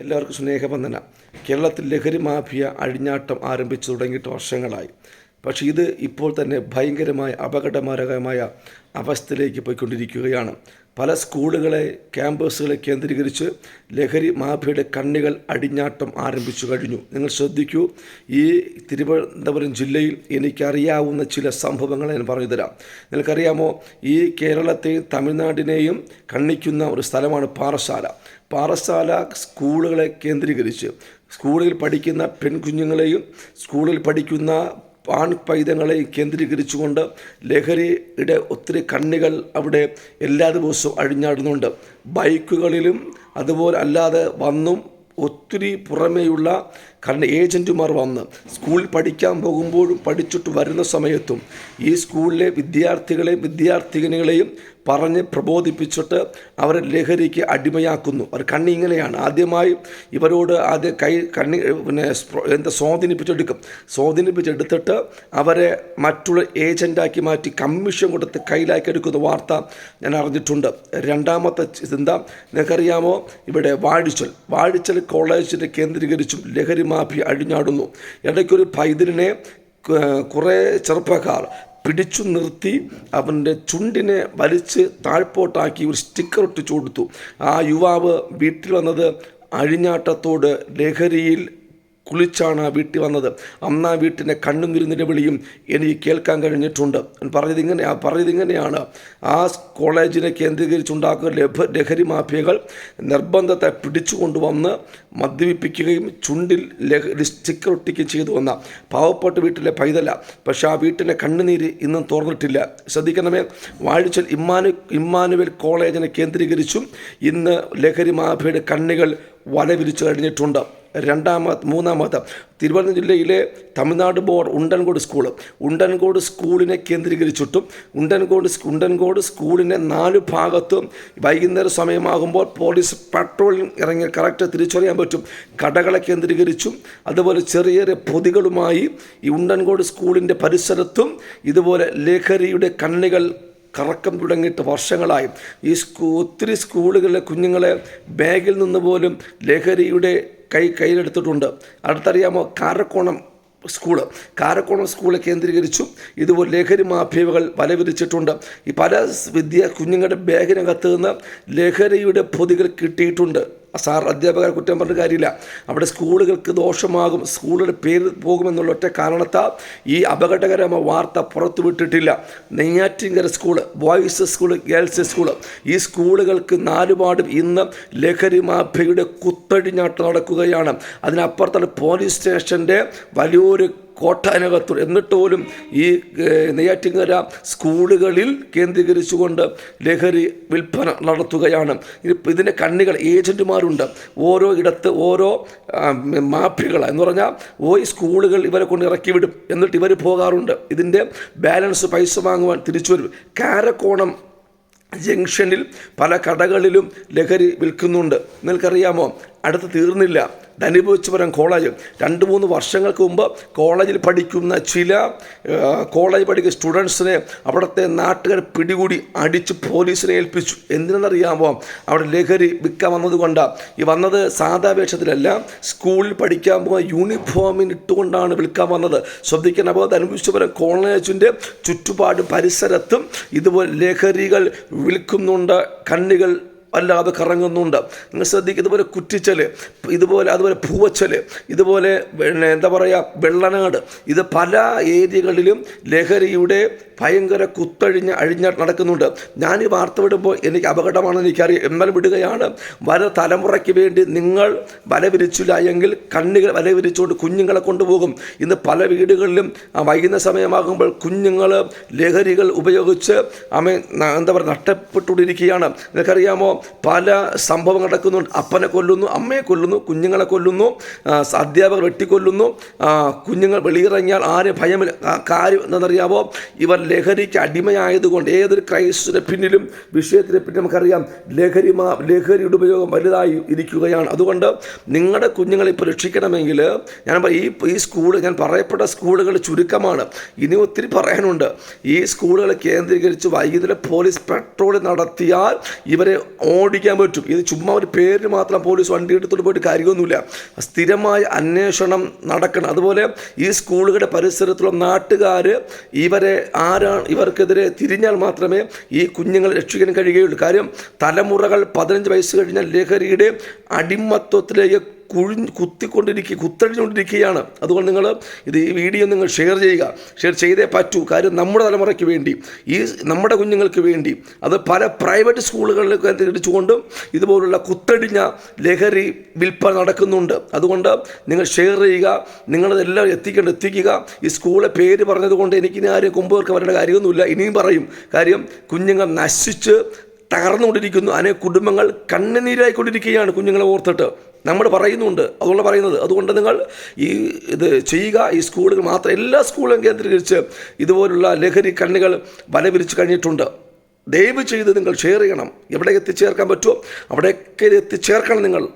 എല്ലാവർക്കും സ്നേഹവന്ദന. കേരളത്തിൽ ലഹരി മാഫിയ അഴിഞ്ഞാട്ടം ആരംഭിച്ചു തുടങ്ങിയിട്ട് വർഷങ്ങളായി. പക്ഷേ ഇത് ഇപ്പോൾ തന്നെ ഭയങ്കരമായ അപകടകരമായ അവസ്ഥയിലേക്ക് പോയിക്കൊണ്ടിരിക്കുകയാണ്. പല സ്കൂളുകളെ ക്യാമ്പസുകളെ കേന്ദ്രീകരിച്ച് ലഹരി മാഫിയുടെ കണ്ണികൾ അടിഞ്ഞാട്ടം ആരംഭിച്ചു കഴിഞ്ഞു. നിങ്ങൾ ശ്രദ്ധിക്കൂ ഈ തിരുവനന്തപുരം ജില്ലയിൽ എനിക്കറിയാവുന്ന ചില സംഭവങ്ങൾ ഞാൻ പറഞ്ഞു തരാം നിങ്ങൾക്കറിയാമോ ഈ കേരളത്തെയും തമിഴ്നാടിനെയും കണ്ണിക്കുന്ന ഒരു സ്ഥലമാണ് പാറശാല പാറശാല സ്കൂളുകളെ കേന്ദ്രീകരിച്ച് സ്കൂളിൽ പഠിക്കുന്ന പെൺകുഞ്ഞുങ്ങളെയും സ്കൂളിൽ പഠിക്കുന്ന ആൺ പൈതങ്ങളെ കേന്ദ്രീകരിച്ചുകൊണ്ട് ലഹരിയുടെ ഒത്തിരി കണ്ണികൾ അവിടെ എല്ലാ ദിവസവും അഴിഞ്ഞാടുന്നുണ്ട്. ബൈക്കുകളിലും അതുപോലെ അല്ലാതെ വന്നും ഒത്തിരി പുറമേയുള്ള കാരണം ഏജന്റുമാർ വന്ന് സ്കൂളിൽ പഠിക്കാൻ പോകുമ്പോഴും പഠിച്ചിട്ട് വരുന്ന സമയത്തും ഈ സ്കൂളിലെ വിദ്യാർത്ഥികളെയും വിദ്യാർത്ഥിനികളെയും പറഞ്ഞ് പ്രബോധിപ്പിച്ചിട്ട് അവരെ ലഹരിക്ക് അടിമയാക്കുന്നു. അവർ കണ്ണി ഇങ്ങനെയാണ്. ആദ്യമായി ഇവരോട് ആദ്യം കൈ കണ്ണി പിന്നെ എന്താ സ്വാധീനിപ്പിച്ചെടുക്കും. സ്വാധീനിപ്പിച്ചെടുത്തിട്ട് അവരെ മറ്റുള്ള ഏജന്റാക്കി മാറ്റി കമ്മീഷൻ കൊടുത്ത് കയ്യിലാക്കി എടുക്കുന്ന വാർത്ത ഞാൻ അറിഞ്ഞിട്ടുണ്ട്. രണ്ടാമത്തെ ചിന്ത നിങ്ങൾക്കറിയാമോ ഇവിടെ വാഴിച്ചൽ. വാഴിച്ചൽ കോളേജിനെ കേന്ദ്രീകരിച്ചും ലഹരി മാഫി അഴിഞ്ഞാടുന്നു. ഇടയ്ക്കൊരു പൈതലിനെ കുറേ ചെറുപ്പക്കാർ പിടിച്ചു നിർത്തി അവന്റെ ചുണ്ടിനെ വലിച്ച് താഴ്പോട്ടാക്കി ഒരു സ്റ്റിക്കർ ഒട്ടിച്ചു കൊടുത്തു ആ യുവാവ് വീട്ടിൽ വന്നത് അഴിഞ്ഞാട്ടത്തോട് ലഹരിയിൽ കുളിച്ചാണ് വീട്ടിൽ വന്നത്. അന്ന് ആ വീട്ടിന്റെ കണ്ണും വിരുന്നിന്റെ വിളിയും എനിക്ക് കേൾക്കാൻ കഴിഞ്ഞിട്ടുണ്ട്. പറഞ്ഞത് ഇങ്ങനെ പറഞ്ഞത് ഇങ്ങനെയാണ്. ആ കോളേജിനെ കേന്ദ്രീകരിച്ചുണ്ടാക്കുന്ന ലഭ ലഹരി മാഫിയകൾ നിർബന്ധത്തെ പിടിച്ചു കൊണ്ടുവന്ന് മദ്യപിപ്പിക്കുകയും ചുണ്ടിൽ ലഹരി സ്റ്റിക്കർ ഒട്ടിക്കുകയും ചെയ്തു വന്ന പാവപ്പെട്ട വീട്ടിലെ പൈതല. പക്ഷേ ആ വീട്ടിന്റെ കണ്ണുനീര് ഇന്നും തോർന്നിട്ടില്ല. ശ്രദ്ധിക്കണമേ വാഴിച്ചൽ ഇമ്മാനു ഇമ്മാനുവൽ കോളേജിനെ കേന്ദ്രീകരിച്ചും ഇന്ന് ലഹരി മാഫിയയുടെ കണ്ണുകൾ വല വിരിച്ചു കഴിഞ്ഞിട്ടുണ്ട്. രണ്ടാമത് മൂന്നാമത് തിരുവനന്തപുരം ജില്ലയിലെ തമിഴ്നാട് ബോർഡ് ഉണ്ടൻകോട് സ്കൂൾ ഉണ്ടൻകോട് സ്കൂളിനെ കേന്ദ്രീകരിച്ചിട്ടും ഉണ്ടൻകോട് ഉണ്ടൻകോട് സ്കൂളിനെ നാല് ഭാഗത്തും വൈകുന്നേരം സമയമാകുമ്പോൾ പോലീസ് പട്രോളിംഗ് ഇറങ്ങി കറക്റ്റ് തിരിച്ചറിയാൻ പറ്റും. കടകളെ കേന്ദ്രീകരിച്ചും അതുപോലെ ചെറിയ ചെറിയ പൊതികളുമായി ഈ ഉണ്ടൻകോട് സ്കൂളിന്റെ പരിസരത്തും ഇതുപോലെ ലഹരിയുടെ കണ്ണികൾ കറക്കം തുടങ്ങിയിട്ട് വർഷങ്ങളായി. ഈ സ്കൂ ഒത്തിരി സ്കൂളുകളിലെ കുഞ്ഞുങ്ങളെ ബാഗിൽ നിന്ന് പോലും ലഹരിയുടെ കൈ കയ്യിലെടുത്തിട്ടുണ്ട്. അടുത്തറിയാമോ? കാരക്കോണം സ്കൂൾ. കാരക്കോണം സ്കൂളെ കേന്ദ്രീകരിച്ചു. ഇതുപോലെ ലഹരി മാഫിയകൾ വലവിരിച്ചിട്ടുണ്ട്. ഈ പല വിദ്യ കുഞ്ഞുങ്ങളുടെ ബാഗിനകത്ത് നിന്ന് ലഹരിയുടെ പൊതികൾ കിട്ടിയിട്ടുണ്ട്. സാർ അധ്യാപകരെ കുറ്റം പറഞ്ഞ കാര്യമില്ല. അവിടെ സ്കൂളുകൾക്ക് ദോഷമാകും സ്കൂളുടെ പേര് പോകുമെന്നുള്ള ഒറ്റ കാരണത്താൽ ഈ അപകടകരമായ വാർത്ത പുറത്തുവിട്ടിട്ടില്ല Neyyattinkara school boys school girls school ഈ സ്കൂളുകൾക്ക് നാലുപാടും ഇന്ന് ലഹരി മാഫിയയുടെ കുത്തഴിഞ്ഞാട്ട് നടക്കുകയാണ്. അതിനപ്പുറത്താണ് പോലീസ് സ്റ്റേഷന്റെ വലിയൊരു കോട്ടാനകത്തു എന്നിട്ട് പോലും ഈ നെയ്യാറ്റിങ്കര സ്കൂളുകളിൽ കേന്ദ്രീകരിച്ചുകൊണ്ട് ലഹരി വിൽപ്പന നടത്തുകയാണ്. ഇത് ഇതിന്റെ കണ്ണികൾ ഏജന്റുമാരുണ്ട് ഓരോ ഇടത്ത് ഓരോ മാഫിയകൾ എന്ന് പറഞ്ഞാൽ ഈ സ്കൂളുകൾ ഇവരെ കൊണ്ട് ഇറക്കി വിടും. എന്നിട്ട് ഇവർ പോകാറുണ്ട്. ഇതിന്റെ ബാലൻസ് പൈസ വാങ്ങുവാൻ തിരിച്ചു വരും. കാരക്കോണം ജംഗ്ഷനിൽ പല കടകളിലും ലഹരി വിൽക്കുന്നുണ്ട്. നിങ്ങൾക്കറിയാമോ? അടുത്ത് തീർന്നില്ല. ധനുഭവിച്ചപുരം കോളേജ്. രണ്ട് മൂന്ന് വർഷങ്ങൾക്ക് മുമ്പ് കോളേജിൽ പഠിക്കുന്ന ചില കോളേജ് പഠിക്കുന്ന സ്റ്റുഡൻസിനെ അവിടുത്തെ നാട്ടുകാർ പിടികൂടി അടിച്ച് പോലീസിനെ ഏൽപ്പിച്ചു. എന്തിനെന്നറിയാമോ? അവിടെ ലഹരി വിൽക്കാൻ വന്നത് കൊണ്ടാണ് ഈ വന്നത് സാധാ വേഷത്തിലല്ല സ്കൂളിൽ പഠിക്കാൻ പോകുന്ന യൂണിഫോമിന് ഇട്ടുകൊണ്ടാണ് വിൽക്കാൻ വന്നത്. ശ്രദ്ധിക്കാൻ അപ്പോൾ ധനുഭവിച്ചപുരം കോളേജിന്റെ ചുറ്റുപാട് പരിസരത്തും ഇതുപോലെ ലഹരികൾ വിൽക്കുന്നുണ്ട് കണ്ണികൾ വല്ലാതെ കറങ്ങുന്നുണ്ട്. നിങ്ങൾ ശ്രദ്ധിക്കുക ഇതുപോലെ കുറ്റിച്ചൽ ഇതുപോലെ അതുപോലെ പൂവച്ചൽ ഇതുപോലെ പിന്നെ എന്താ പറയുക വെള്ളനാട് ഇത് പല ഏരിയകളിലും ലഹരിയുടെ ഭയങ്കര കുത്തഴിഞ്ഞ് അഴിഞ്ഞ നടക്കുന്നുണ്ട്. ഞാൻ ഈ വാർത്ത വിടുമ്പോൾ എനിക്ക് അപകടമാണെന്ന് എനിക്കറിയാം എന്നാൽ വിടുകയാണ്. വര തലമുറയ്ക്ക് വേണ്ടി നിങ്ങൾ വല വിരിച്ചില്ല എങ്കിൽ കണ്ണുകൾ വല വിരിച്ചുകൊണ്ട് കുഞ്ഞുങ്ങളെ കൊണ്ടുപോകും. ഇന്ന് പല വീടുകളിലും വൈകുന്ന സമയമാകുമ്പോൾ കുഞ്ഞുങ്ങൾ ലഹരികൾ ഉപയോഗിച്ച് അമ്മ എന്താ പറയുക നഷ്ടപ്പെട്ടുകൊണ്ടിരിക്കുകയാണ് നിനക്കറിയാമോ? പല സംഭവം നടക്കുന്നുണ്ട്. അപ്പനെ കൊല്ലുന്നു അമ്മയെ കൊല്ലുന്നു കുഞ്ഞുങ്ങളെ കൊല്ലുന്നു അധ്യാപകർ വെട്ടിക്കൊല്ലുന്നു കുഞ്ഞുങ്ങൾ വെളിയിറങ്ങിയാൽ ആരും ഭയമില്ല. കാര്യം എന്താണെന്നറിയാമോ ഇവർ ലഹരിക്ക് അടിമയായതുകൊണ്ട് ഏതൊരു ക്രൈസ്റ്റിന്റെ പിന്നിലും വിഷയത്തിന് പിന്നിൽ നമുക്കറിയാം ലഹരി ലഹരിയുടെ ഉപയോഗം വലുതായി ഇരിക്കുകയാണ്. അതുകൊണ്ട് നിങ്ങളുടെ കുഞ്ഞുങ്ങളെ ഇപ്പോൾ രക്ഷിക്കണമെങ്കിൽ ഞാൻ ഈ ഈ സ്കൂൾ ഞാൻ പറയപ്പെട്ട സ്കൂളുകൾ ചുരുക്കമാണ്. ഇനി ഒത്തിരി പറയാനുണ്ട്. ഈ സ്കൂളുകൾ കേന്ദ്രീകരിച്ച് വൈകുന്നേരം പോലീസ് പെട്രോൾ നടത്തിയാൽ ഇവരെ ഓടിക്കാൻ പറ്റും. ഇത് ചുമ്മാ ഒരു പേരിന് മാത്രം പോലീസ് വണ്ടി എടുത്തോട്ട് പോയിട്ട് കാര്യമൊന്നുമില്ല. സ്ഥിരമായ അന്വേഷണം നടക്കണം. അതുപോലെ ഈ സ്കൂളുകളുടെ പരിസരത്തുള്ള നാട്ടുകാർ ഇവരെ ആരാണ് ഇവർക്കെതിരെ തിരിഞ്ഞാൽ മാത്രമേ ഈ കുഞ്ഞുങ്ങളെ രക്ഷിക്കാൻ കഴിയുകയുള്ളൂ. കാര്യം തലമുറകൾ പതിനഞ്ച് വയസ്സ് കഴിഞ്ഞാൽ ലഹരിയുടെ അടിമത്വത്തിലേക്ക് കുഴി കുത്തിക്കൊണ്ടിരിക്കുക കുത്തഴിഞ്ഞുകൊണ്ടിരിക്കുകയാണ്. അതുകൊണ്ട് നിങ്ങൾ ഇത് ഈ വീഡിയോ നിങ്ങൾ ഷെയർ ചെയ്യുക. ഷെയർ ചെയ്തേ പറ്റൂ. കാര്യം നമ്മുടെ തലമുറയ്ക്ക് വേണ്ടി ഈ നമ്മുടെ കുഞ്ഞുങ്ങൾക്ക് വേണ്ടി അത് പല പ്രൈവറ്റ് സ്കൂളുകളിലൊക്കെ തിരിച്ചുകൊണ്ടും ഇതുപോലുള്ള കുത്തടിഞ്ഞ ലഹരി വിൽപ്പന നടക്കുന്നുണ്ട്. അതുകൊണ്ട് നിങ്ങൾ ഷെയർ ചെയ്യുക. നിങ്ങളതെല്ലാം എത്തിക്കേണ്ട എത്തിക്കുക. ഈ സ്കൂളെ പേര് പറഞ്ഞതുകൊണ്ട് എനിക്കിനി ആരും കൊമ്പുകൾക്ക് വരേണ്ട കാര്യമൊന്നുമില്ല. ഇനിയും പറയും. കാര്യം കുഞ്ഞുങ്ങൾ നശിച്ച് തകർന്നുകൊണ്ടിരിക്കുന്നു. അനേക കുടുംബങ്ങൾ കണ്ണുനീരായിക്കൊണ്ടിരിക്കുകയാണ് കുഞ്ഞുങ്ങളെ ഓർത്തിട്ട്. നമ്മൾ പറയുന്നുണ്ട് അതുകൊണ്ട് പറയുന്നത്. അതുകൊണ്ട് നിങ്ങൾ ഈ ഇത് ചെയ്യുക. ഈ സ്കൂളുകൾ മാത്രം എല്ലാ സ്കൂളും കേന്ദ്രീകരിച്ച് ഇതുപോലുള്ള ലഹരി കണ്ണികൾ വലവിരിച്ച് കഴിഞ്ഞിട്ടുണ്ട്. ദയവ് ചെയ്ത് നിങ്ങൾ ഷെയർ ചെയ്യണം. എവിടെ എത്തിച്ചേർക്കാൻ പറ്റുമോ? അവിടെയൊക്കെ എത്തിച്ചേർക്കണം നിങ്ങൾ.